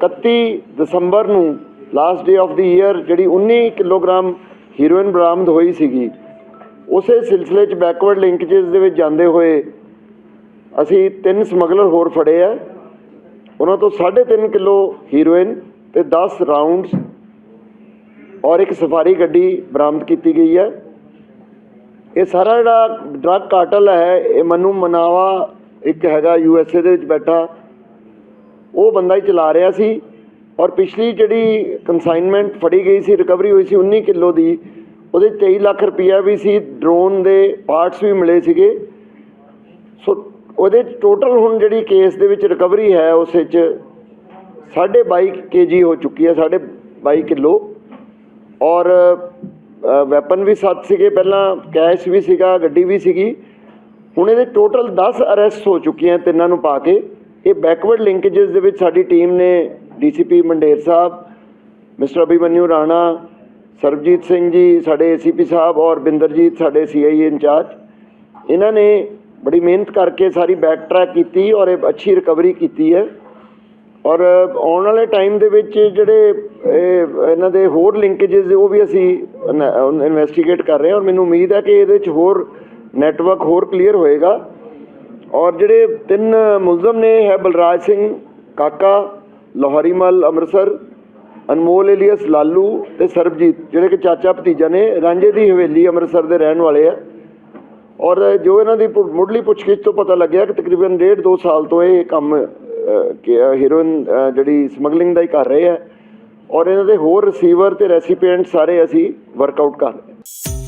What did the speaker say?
31 ਦਸੰਬਰ ਨੂੰ last day of the year ਜਿਹੜੀ 19 ਕਿਲੋਗ੍ਰਾਮ ਹੀਰੋਇਨ ਬਰਾਮਦ ਹੋਈ ਸੀਗੀ। ਉਸੇ ਸਿਲਸਿਲੇ 'ਚ ਬੈਕਵਰਡ ਲਿੰਕੇजेस ਦੇ ਵਿੱਚ ਜਾਂਦੇ ਹੋਏ ਅਸੀਂ ਤਿੰਨ ਸਮਗਲਰ ਹੋਰ ਫੜੇ ਆ। ਉਹਨਾਂ ਤੋਂ 3.5 ਕਿਲੋ ਹੀਰੋਇਨ ਤੇ 10 ਰਾਉਂਡਸ ਔਰ ਇੱਕ ਸਫਾਰੀ ਗੱਡੀ ਬਰਾਮਦ ਕੀਤੀ ਗਈ ਹੈ। ਇਹ ਸਾਰਾ ਜਿਹੜਾ ਡਰੱਗ ਕਾਰਟਲ ਹੈ, ਇਹ ਮਨੂ ਮਨਾਵਾ ਇੱਕ ਹੈਗਾ ਯੂ ਐਸ ਏ ਦੇ ਵਿੱਚ ਬੈਠਾ। ਉਹ ਬੰਦਾ ਹੀ ਚਲਾ ਰਿਹਾ ਸੀ ਔਰ ਪਿਛਲੀ ਜਿਹੜੀ ਕਨਸਾਈਨਮੈਂਟ ਫੜੀ ਗਈ ਸੀ ਰਿਕਵਰੀ ਹੋਈ ਸੀ 19 ਕਿਲੋ ਦੀ, ਉਹਦੇ 'ਚ 23 ਲੱਖ ਰੁਪਈਆ ਵੀ ਸੀ ਡਰੋਨ ਦੇ ਪਾਰਟਸ ਵੀ ਮਿਲੇ ਸੀਗੇ। ਸੋ ਉਹਦੇ ਟੋਟਲ ਹੁਣ ਜਿਹੜੀ ਕੇਸ ਦੇ ਵਿੱਚ ਰਿਕਵਰੀ ਹੈ, ਉਸ ਵਿੱਚ 22.5 ਕੇਜੀ ਹੋ ਚੁੱਕੀ ਹੈ 22 ਕਿਲੋ। ਔਰ ਵੈਪਨ ਵੀ ਸੱਤ ਸੀਗੇ, ਪਹਿਲਾਂ ਕੈਸ਼ ਵੀ ਸੀਗਾ, ਗੱਡੀ ਵੀ ਸੀਗੀ। ਹੁਣ ਇਹਦੇ ਟੋਟਲ 10 ਅਰੈਸਟ ਹੋ ਚੁੱਕੀਆਂ ਤਿੰਨਾਂ ਨੂੰ ਪਾ ਕੇ। ਇਹ ਬੈਕਵਰਡ ਲਿੰਕੇजेस ਦੇ ਵਿੱਚ ਸਾਡੀ ਟੀਮ ਨੇ ਡੀਸੀਪੀ ਮੰਡੇਰ ਸਾਹਿਬ, ਮਿਸਟਰ ਅਭਿਮਨਿਊ ਰਾਣਾ, ਸਰਬਜੀਤ ਸਿੰਘ ਜੀ, ਸਾਡੇ ਏਸੀਪੀ ਸਾਹਿਬ ਔਰ ਬਿੰਦਰਜੀਤ, ਸਾਡੇ ਸੀਆਈ ਇੰਚਾਰਜ, ਇਹਨਾਂ ਨੇ ਬੜੀ ਮਿਹਨਤ ਕਰਕੇ ਸਾਰੀ ਬੈਕ ਟਰੈਕ ਕੀਤੀ ਔਰ ਇਹ ਅੱਛੀ ਰਿਕਵਰੀ ਕੀਤੀ ਹੈ। ਔਰ ਆਉਣ ਵਾਲੇ ਟਾਈਮ ਦੇ ਵਿੱਚ ਜਿਹੜੇ ਇਹ ਇਹਨਾਂ ਦੇ ਹੋਰ ਲਿੰਕੇजेस ਉਹ ਵੀ ਅਸੀਂ ਇਨਵੈਸਟੀਗੇਟ ਕਰ ਰਹੇ ਹਾਂ ਔਰ ਮੈਨੂੰ ਉਮੀਦ ਹੈ ਕਿ ਇਹਦੇ ਵਿੱਚ ਹੋਰ ਨੈਟਵਰਕ ਹੋਰ ਕਲੀਅਰ ਹੋਏਗਾ। ਔਰ ਜਿਹੜੇ ਤਿੰਨ ਮੁਲਜ਼ਮ ਨੇ, ਹੈ ਬਲਰਾਜ ਸਿੰਘ, ਕਾਕਾ ਲੋਹਰੀਮਲ ਅੰਮ੍ਰਿਤਸਰ, ਅਨਮੋਲ ਏਲੀਅਸ, ਲਾਲੂ ਤੇ ਸਰਬਜੀਤ, ਜਿਹੜੇ ਕਿ ਚਾਚਾ ਭਤੀਜਾ ਨੇ, ਰਾਂਝੇ ਦੀ ਹਵੇਲੀ ਅੰਮ੍ਰਿਤਸਰ ਦੇ ਰਹਿਣ ਵਾਲੇ ਆ। ਔਰ ਜੋ ਇਹਨਾਂ ਦੀ ਪੁ- ਮੁੱਢਲੀ ਪੁੱਛਗਿੱਛ ਤੋਂ ਪਤਾ ਲੱਗਿਆ ਕਿ ਤਕਰੀਬਨ ਡੇਢ ਦੋ ਸਾਲ ਤੋਂ ਇਹ ਕੰਮ ਹੀਰੋਇਨ ਜਿਹੜੀ ਸਮਗਲਿੰਗ ਦਾ ਹੀ ਕਰ ਰਹੇ ਆ। ਔਰ ਇਹਨਾਂ ਦੇ ਹੋਰ ਰਿਸੀਵਰ ਤੇ ਰੈਸੀਪੀਐਂਟ ਸਾਰੇ ਅਸੀਂ ਵਰਕਆਊਟ ਕਰ ਰਹੇ ਹਾਂ